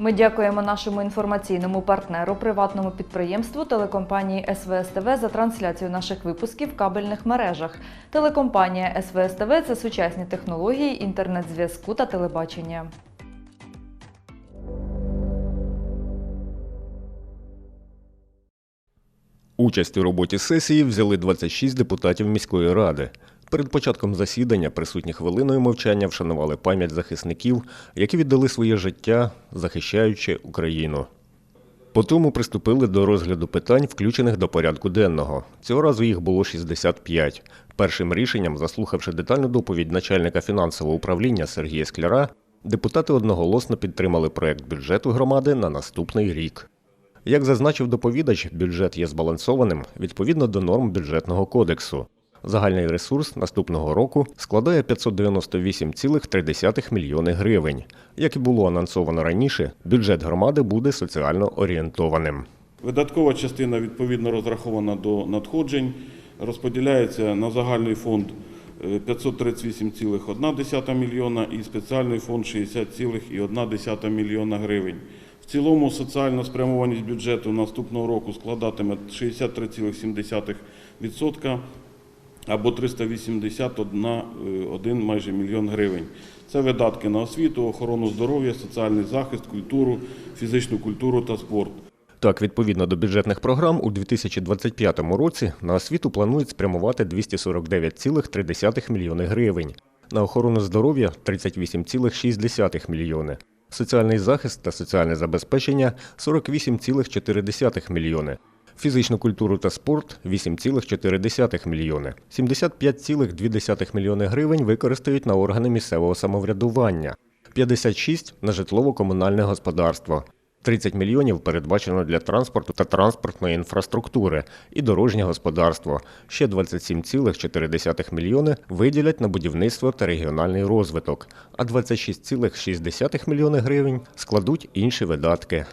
Ми дякуємо нашому інформаційному партнеру, приватному підприємству телекомпанії СВСТВ за трансляцію наших випусків в кабельних мережах. Телекомпанія СВСТВ – це сучасні технології інтернет-зв'язку та телебачення. Участь у роботі сесії взяли 26 депутатів міської ради. Перед початком засідання присутні хвилиною мовчання вшанували пам'ять захисників, які віддали своє життя, захищаючи Україну. Потім приступили до розгляду питань, включених до порядку денного. Цього разу їх було 65. Першим рішенням, заслухавши детальну доповідь начальника фінансового управління Сергія Скляра, депутати одноголосно підтримали проект бюджету громади на наступний рік. Як зазначив доповідач, бюджет є збалансованим відповідно до норм бюджетного кодексу. Загальний ресурс наступного року складає 598,3 мільйони гривень. Як і було анонсовано раніше, бюджет громади буде соціально орієнтованим. Видаткова частина відповідно розрахована до надходжень, розподіляється на загальний фонд е, 538,1 мільйона і спеціальний фонд 60,1 мільйона гривень. В цілому соціальна спрямованість бюджету наступного року складатиме 63,7% або 381 майже мільйон гривень. Це видатки на освіту, охорону здоров'я, соціальний захист, культуру, фізичну культуру та спорт. Так, відповідно до бюджетних програм, у 2025 році на освіту планують спрямувати 249,3 мільйони гривень, на охорону здоров'я 38,6 мільйони, соціальний захист та соціальне забезпечення 48,4 мільйони, фізичну культуру та спорт 8,4 мільйони, 75,2 мільйони гривень використають на органи місцевого самоврядування, 56 – на житлово-комунальне господарство, 30 мільйонів передбачено для транспорту та транспортної інфраструктури і дорожнє господарство. Ще 27,4 мільйони виділять на будівництво та регіональний розвиток, а 26,6 мільйони гривень складуть інші видатки.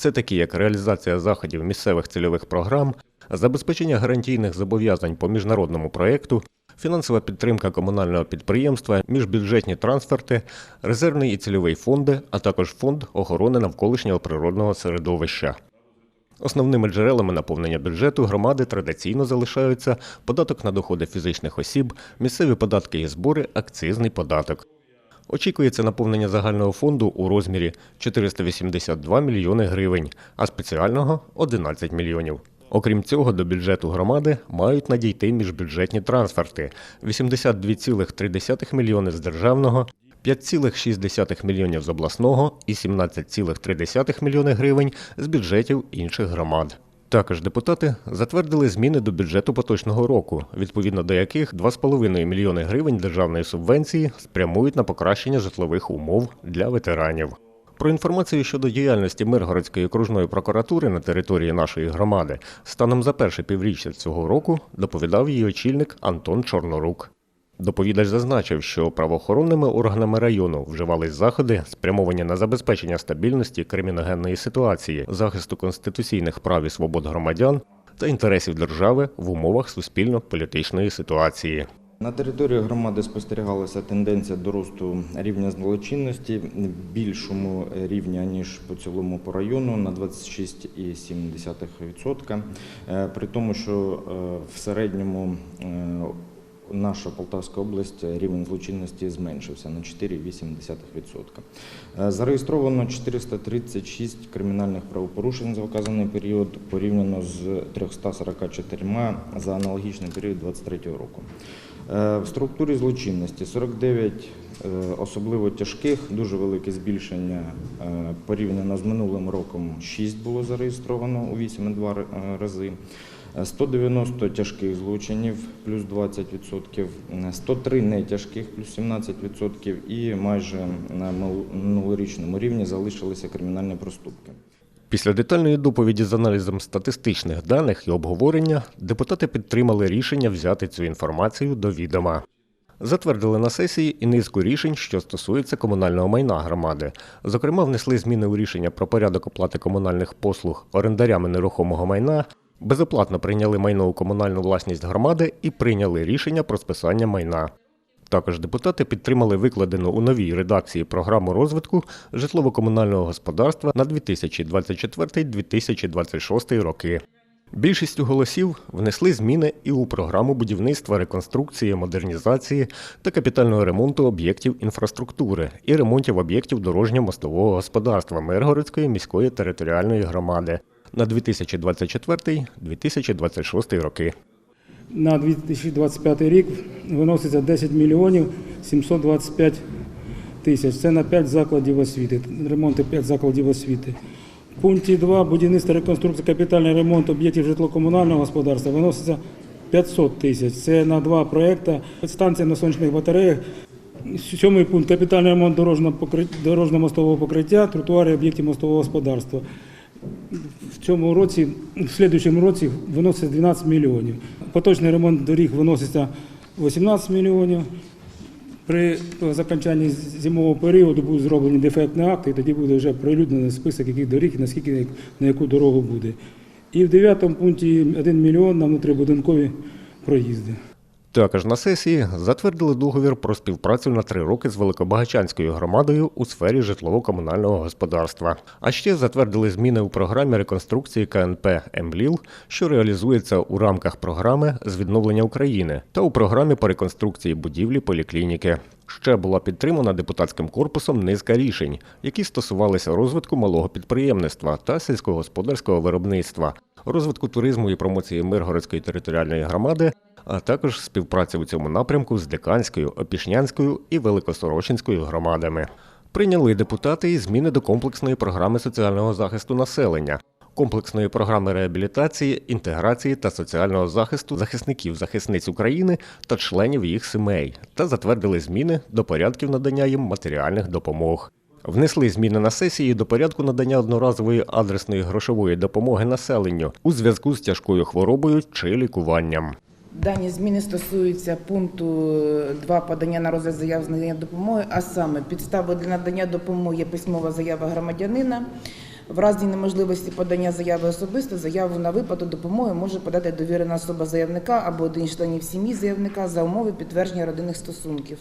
Це такі як реалізація заходів місцевих цільових програм, забезпечення гарантійних зобов'язань по міжнародному проєкту, фінансова підтримка комунального підприємства, міжбюджетні трансферти, резервний і цільовий фонди, а також фонд охорони навколишнього природного середовища. Основними джерелами наповнення бюджету громади традиційно залишаються податок на доходи фізичних осіб, місцеві податки і збори, акцизний податок. Очікується наповнення загального фонду у розмірі 482 мільйони гривень, а спеціального 11 мільйонів. Окрім цього, до бюджету громади мають надійти міжбюджетні трансферти 82,3 мільйони з державного, 5,6 мільйонів з обласного і 17,3 мільйони гривень з бюджетів інших громад. Також депутати затвердили зміни до бюджету поточного року, відповідно до яких 2,5 мільйони гривень державної субвенції спрямують на покращення житлових умов для ветеранів. Про інформацію щодо діяльності Миргородської окружної прокуратури на території нашої громади станом за перше півріччя цього року доповідав її очільник Антон Чорнорук. Доповідач зазначив, що правоохоронними органами району вживались заходи, спрямовані на забезпечення стабільності криміногенної ситуації, захисту конституційних прав і свобод громадян та інтересів держави в умовах суспільно-політичної ситуації. На території громади спостерігалася тенденція до росту рівня злочинності більшому рівня, ніж по цілому по району на 26,7%. Е, При тому, що е, в середньому е, наша Полтавська область рівень злочинності зменшився на 4,8%. Е, Зареєстровано 436 кримінальних правопорушень за вказаний період порівняно з 344 за аналогічний період 2023 року. Е, В структурі злочинності 49 е, особливо тяжких, дуже велике збільшення е, порівняно з минулим роком 6 було зареєстровано у 8,2 е, рази. Е, 190 тяжких злочинів плюс 20%, е, 103 нетяжких плюс 17% і майже на минулорічному рівні залишилися кримінальні проступки. Після детальної доповіді з аналізом статистичних даних і обговорення депутати підтримали рішення взяти цю інформацію до відома. Затвердили на сесії і низку рішень, що стосуються комунального майна громади. Зокрема, внесли зміни у рішення про порядок оплати комунальних послуг орендарями нерухомого майна, безоплатно прийняли майно у комунальну власність громади і прийняли рішення про списання майна. Також депутати підтримали викладену у новій редакції програму розвитку житлово-комунального господарства на 2024-2026 роки. Більшістю голосів внесли зміни і у програму будівництва, реконструкції, модернізації та капітального ремонту об'єктів інфраструктури і ремонтів об'єктів дорожньо-мостового господарства Миргородської міської територіальної громади на 2024-2026 роки. На 2025 рік виноситься 10 мільйонів 725 тисяч. Це на 5 закладів освіти, ремонти 5 закладів освіти. В пункті 2 будівництво, реконструкція, капітальний ремонт об'єктів житлово-комунального господарства виноситься 500 тисяч. Це на два проекти. Станція на сонячних батареях. Сьомий пункт капітальний ремонт дорожньо-мостового покриття, тротуари об'єктів мостового господарства. В цьому році, в слідуючому році виноситься 12 мільйонів. Поточний ремонт доріг виноситься 18 мільйонів. При закінчанні зимового періоду будуть зроблені дефектні акти, і тоді буде вже прилюднений список, яких доріг і наскільки на яку дорогу буде. І в дев'ятому пункті 1 мільйон на внутрібудинкові проїзди. Також на сесії затвердили договір про співпрацю на три роки з Великобагачанською громадою у сфері житлово-комунального господарства. А ще затвердили зміни у програмі реконструкції КНП «Емліл», що реалізується у рамках програми з відновлення України та у програмі по реконструкції будівлі поліклініки. Ще була підтримана депутатським корпусом низка рішень, які стосувалися розвитку малого підприємництва та сільськогосподарського виробництва, розвитку туризму і промоції Миргородської територіальної громади, а також співпраці у цьому напрямку з Диканською, Опішнянською і Великосорочинською громадами. Прийняли депутати і зміни до комплексної програми соціального захисту населення, комплексної програми реабілітації, інтеграції та соціального захисту захисників захисниць України та членів їх сімей, та затвердили зміни до порядків надання їм матеріальних допомог. Внесли зміни на сесії до порядку надання одноразової адресної грошової допомоги населенню у зв'язку з тяжкою хворобою чи лікуванням. Дані зміни стосуються пункту 2 подання на розгляд заяв з надання допомоги, а саме підставою для надання допомоги письмова заява громадянина. В разі неможливості подання заяви особисто заяву на виплату допомоги може подати довірена особа заявника або один з членів сім'ї заявника за умови підтвердження родинних стосунків.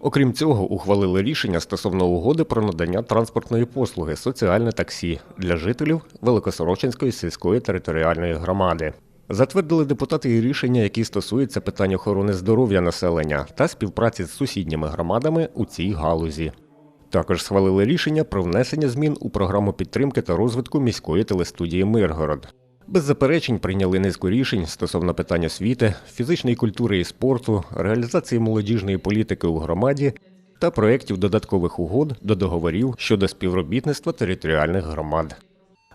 Окрім цього, ухвалили рішення стосовно угоди про надання транспортної послуги соціальне таксі для жителів Великосорочинської сільської територіальної громади. Затвердили депутати і рішення, які стосуються питань охорони здоров'я населення та співпраці з сусідніми громадами у цій галузі. Також схвалили рішення про внесення змін у програму підтримки та розвитку міської телестудії Миргород. Без заперечень прийняли низку рішень стосовно питань освіти, фізичної культури і спорту, реалізації молодіжної політики у громаді та проєктів додаткових угод до договорів щодо співробітництва територіальних громад.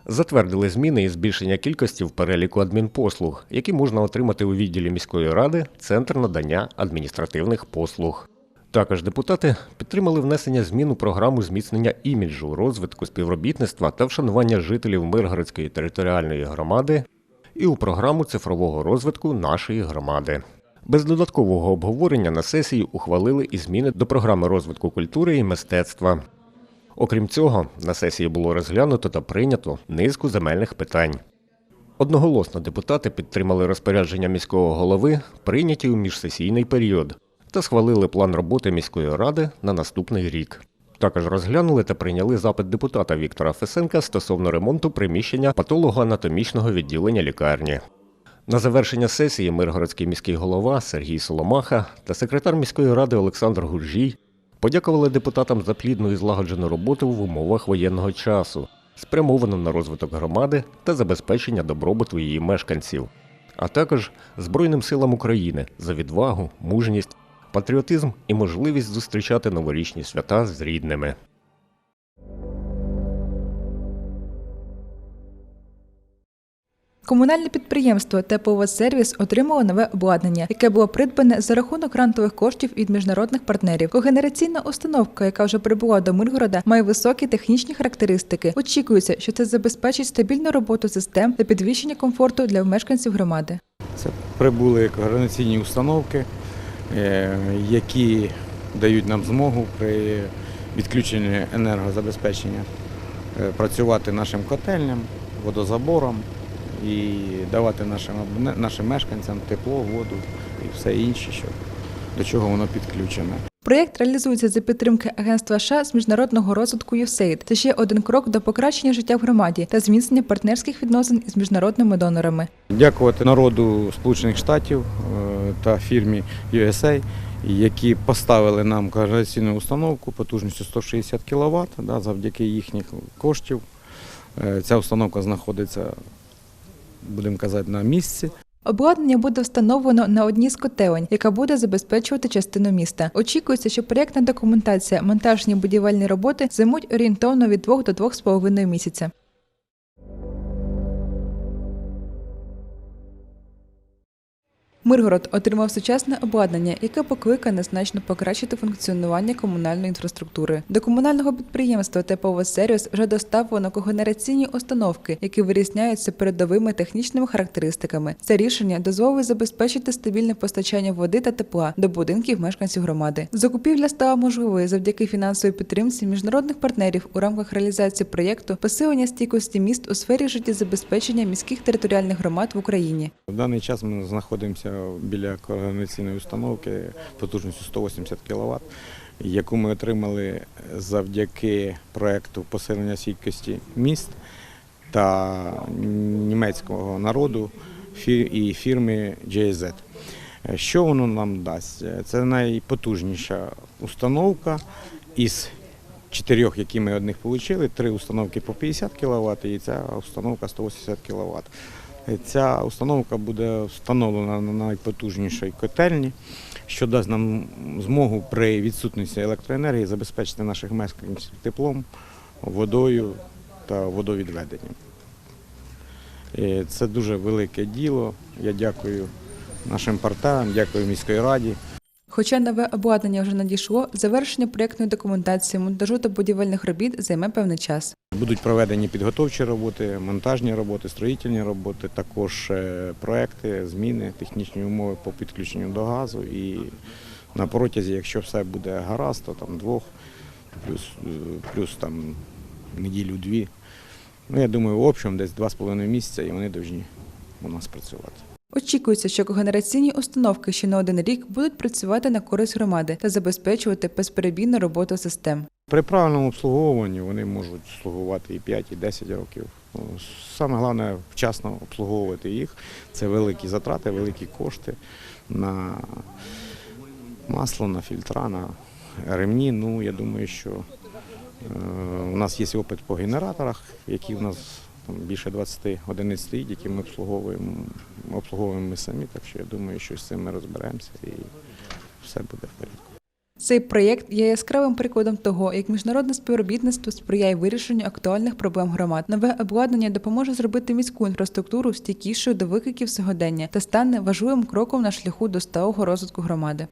Затвердили зміни і збільшення кількості в переліку адмінпослуг, які можна отримати у відділі міської ради Центр надання адміністративних послуг. Також депутати підтримали внесення змін у програму зміцнення іміджу, розвитку співробітництва та вшанування жителів Миргородської територіальної громади і у програму цифрового розвитку нашої громади. Без додаткового обговорення на сесії ухвалили і зміни до програми розвитку культури і мистецтва. Окрім цього, на сесії було розглянуто та прийнято низку земельних питань. Одноголосно депутати підтримали розпорядження міського голови, прийняті у міжсесійний період, та схвалили план роботи міської ради на наступний рік. Також розглянули та прийняли запит депутата Віктора Фесенка стосовно ремонту приміщення патологоанатомічного відділення лікарні. На завершення сесії Миргородський міський голова Сергій Соломаха та секретар міської ради Олександр Гуржій подякували депутатам за плідну і злагоджену роботу в умовах воєнного часу, спрямовану на розвиток громади та забезпечення добробуту її мешканців, а також Збройним силам України за відвагу, мужність, патріотизм і можливість зустрічати новорічні свята з рідними. Комунальне підприємство «Тепловодсервіс» отримало нове обладнання, яке було придбане за рахунок грантових коштів від міжнародних партнерів. Когенераційна установка, яка вже прибула до Миргорода, має високі технічні характеристики. Очікується, що це забезпечить стабільну роботу систем та підвищення комфорту для мешканців громади. Це прибули координаційні установки, е, які дають нам змогу при відключенні енергозабезпечення е, працювати нашим котельням, водозабором і давати нашим, нашим мешканцям тепло, воду і все інше, що до чого воно підключене. Проєкт реалізується за підтримки Агентства США з міжнародного розвитку USAID. Це ще один крок до покращення життя в громаді та зміцнення партнерських відносин із міжнародними донорами. Дякувати народу Сполучених Штатів е, та фірмі USA, які поставили нам координаційну установку потужністю 160 кВт, завдяки їхніх коштів. Е, Ця установка знаходиться, будемо казати, на місці. Обладнання буде встановлено на одній з котелень, яка буде забезпечувати частину міста. Очікується, що проєктна документація, монтажні будівельні роботи займуть орієнтовно від 2 до 2,5 місяця. Миргород отримав сучасне обладнання, яке покликане значно покращити функціонування комунальної інфраструктури. До комунального підприємства «Тепловодсервіс» вже доставлено когенераційні установки, які вирізняються передовими технічними характеристиками. Це рішення дозволить забезпечити стабільне постачання води та тепла до будинків мешканців громади. Закупівля стала можливою завдяки фінансовій підтримці міжнародних партнерів у рамках реалізації проєкту посилення стійкості міст у сфері життєзабезпечення міських територіальних громад в Україні. В даний час ми знаходимося біля координаційної установки потужністю 180 кВт, яку ми отримали завдяки проекту посилення стійкості міст та німецького народу і фірми GIZ. Що воно нам дасть? Це найпотужніша установка із чотирьох, які ми одних отримали, три установки по 50 кВт і ця установка 180 кВт. Ця установка буде встановлена на найпотужнішій котельні, що дасть нам змогу при відсутності електроенергії забезпечити наших мешканців теплом, водою та водовідведенням. І Це дуже велике діло. Я дякую нашим партнерам, дякую міській раді. Хоча нове обладнання вже надійшло, завершення проєктної документації, монтажу та будівельних робіт займе певний час. Будуть проведені підготовчі роботи, монтажні роботи, строїтельні роботи, також е, проекти, зміни, технічні умови по підключенню до газу. І на протязі, якщо все буде гаразд, то там двох, плюс, е, плюс там неділю-дві. Ну, я думаю, в общем, десь два з половиною місяця і вони повинні у нас працювати. Очікується, що когенераційні установки ще не один рік будуть працювати на користь громади та забезпечувати безперебійну роботу систем. При правильному обслуговуванні вони можуть слугувати і 5, і 10 років. Ну, Саме головне вчасно обслуговувати їх. Це великі затрати, великі кошти на масло, на фільтра, на ремні. Ну, я думаю, що е, у нас є опит по генераторах, які у нас там, більше 20 одиниць стоїть, які ми обслуговуємо, обслуговуємо ми самі. Так що я думаю, що з цим ми розберемося і все буде в порядку. Цей проєкт є яскравим прикладом того, як міжнародне співробітництво сприяє вирішенню актуальних проблем громад. Нове обладнання допоможе зробити міську інфраструктуру стійкішою до викликів сьогодення та стане важливим кроком на шляху до сталого розвитку громади.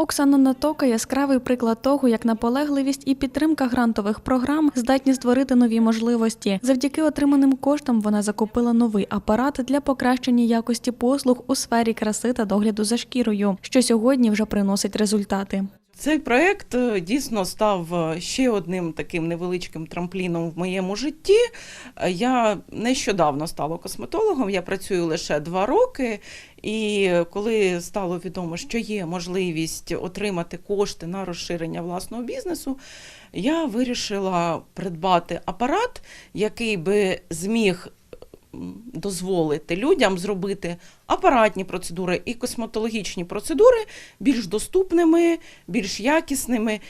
Оксана Натока яскравий приклад того, як наполегливість і підтримка грантових програм здатні створити нові можливості. Завдяки отриманим коштам вона закупила новий апарат для покращення якості послуг у сфері краси та догляду за шкірою, що сьогодні вже приносить результати. Цей проект е, дійсно став е, ще одним таким невеличким трампліном в моєму житті. Е, Я нещодавно стала косметологом, я працюю лише два роки. І коли стало відомо, що є можливість отримати кошти на розширення власного бізнесу, я вирішила придбати апарат, який би зміг дозволити людям зробити апаратні процедури і косметологічні процедури більш доступними, більш якісними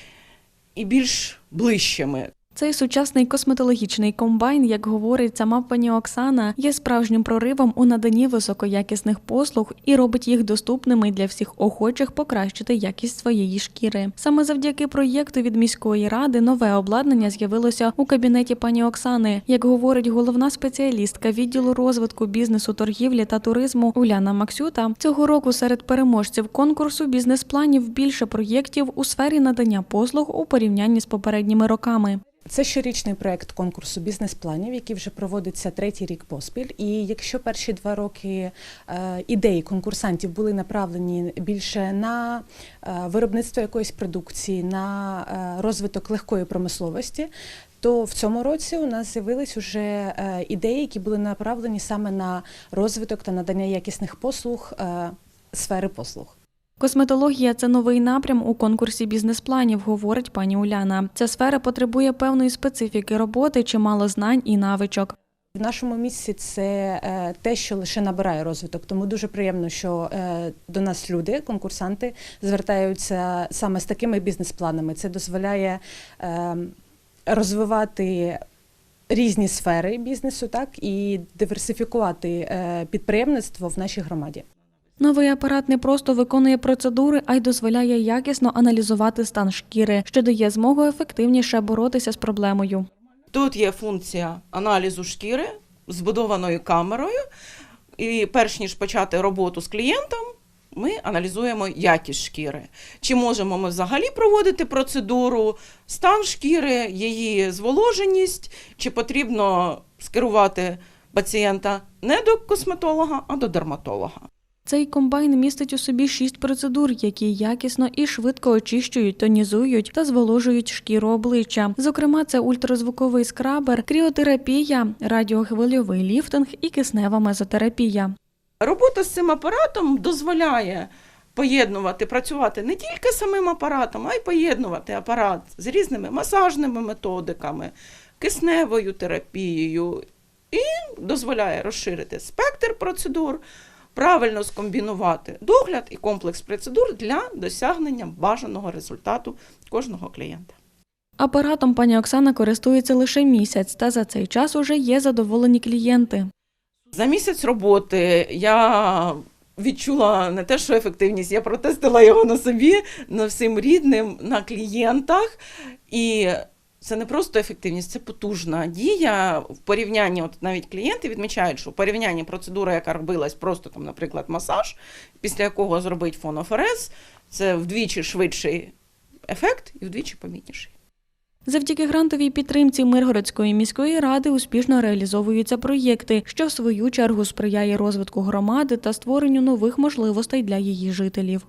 і більш ближчими. Цей сучасний косметологічний комбайн, як говорить сама пані Оксана, є справжнім проривом у наданні високоякісних послуг і робить їх доступними для всіх охочих покращити якість своєї шкіри. Саме завдяки проєкту від міської ради нове обладнання з'явилося у кабінеті пані Оксани. Як говорить головна спеціалістка відділу розвитку бізнесу, торгівлі та туризму Уляна Максюта, цього року серед переможців конкурсу бізнес-планів більше проєктів у сфері надання послуг у порівнянні з попередніми роками. Це щорічний проект конкурсу бізнес-планів, який вже проводиться третій рік поспіль. І якщо перші два роки е, ідеї конкурсантів були направлені більше на е, виробництво якоїсь продукції, на е, розвиток легкої промисловості, То в цьому році у нас з'явились уже ідеї, які були направлені саме на розвиток та надання якісних послуг сфери послуг. Косметологія це новий напрям у конкурсі бізнес-планів, говорить пані Уляна. Ця сфера потребує певної специфіки роботи, чимало знань і навичок. В нашому місці це е, те, що лише набирає розвиток. Тому дуже приємно, що е, до нас люди, конкурсанти, звертаються саме з такими бізнес-планами. Це дозволяє е, розвивати різні сфери бізнесу, так і диверсифікувати підприємництво в нашій громаді. Новий апарат не просто виконує процедури, а й дозволяє якісно аналізувати стан шкіри, що дає змогу ефективніше боротися з проблемою. Тут є функція аналізу шкіри збудованою камерою. І перш ніж почати роботу з клієнтом, ми аналізуємо якість шкіри. Чи можемо ми взагалі проводити процедуру, стан шкіри, її зволоженість, чи потрібно скерувати пацієнта не до косметолога, а до дерматолога. Цей комбайн містить у собі шість процедур, які якісно і швидко очищують, тонізують та зволожують шкіру обличчя. Зокрема, це ультразвуковий скрабер, кріотерапія, радіохвильовий ліфтинг і киснева мезотерапія. Робота з цим апаратом дозволяє поєднувати, працювати не тільки самим апаратом, а й поєднувати апарат з різними масажними методиками, кисневою терапією і дозволяє розширити спектр процедур, правильно скомбінувати догляд і комплекс процедур для досягнення бажаного результату кожного клієнта. Апаратом пані Оксана користується лише місяць, та за цей час уже є задоволені клієнти. За місяць роботи я відчула не те, що ефективність, я протестила його на собі, на всім рідним, на клієнтах. І це не просто ефективність, це потужна дія. В порівнянні, от навіть клієнти відмічають, що в порівнянні процедура, яка робилась просто там, наприклад, масаж, після якого зробить фонофорез, це вдвічі швидший ефект і вдвічі помітніший. Завдяки грантовій підтримці Миргородської міської ради успішно реалізовуються проєкти, що в свою чергу сприяє розвитку громади та створенню нових можливостей для її жителів.